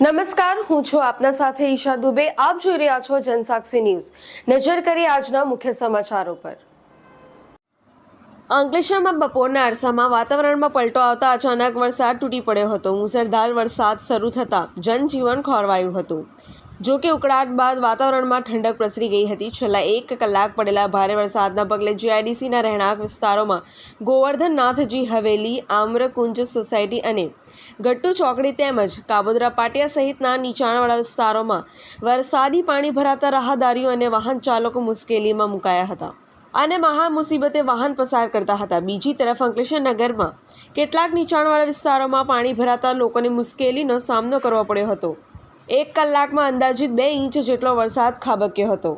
નમસ્કાર, હું છું આપના સાથે ઈશા દુબે. આપ જોઈ રહ્યા છો જનસાક્ષી ન્યૂઝ. નજર કરી આજના મુખ્ય સમાચારો પર. અંકલેશ્વરમાં બપોરના અરસામાં વાતાવરણમાં પલટો આવતા અચાનક વરસાદ તૂટી પડ્યો હતો. મુસળધાર વરસાદ શરૂ થતાં જનજીવન ખોરવાયું હતું. જો કે ઉકળાટ બાદ વાતાવરણમાં ઠંડક પ્રસરી ગઈ હતી. છેલ્લા એક કલાક પડેલા ભારે વરસાદના પગલે જીઆઈડીસીના રહેણાંક વિસ્તારોમાં ગોવર્ધનનાથજી હવેલી, આમ્રકુંજ સોસાયટી અને ગટ્ટુ ચોકડી તેમજ કાબોદરા પાટિયા સહિતના નીચાણવાળા વિસ્તારોમાં વરસાદી પાણી ભરાતા રાહદારીઓ અને વાહન ચાલકો મુશ્કેલીમાં મુકાયા હતા અને મહા મુસીબતે વાહન પસાર કરતા હતા. બીજી તરફ અંકલેશ્વર કેટલાક નીચાણવાળા વિસ્તારોમાં પાણી ભરાતા લોકોને મુશ્કેલીનો સામનો કરવો પડ્યો હતો. એક કલાકમાં અંદાજિત બે ઇંચ જેટલો વરસાદ ખાબક્યો હતો.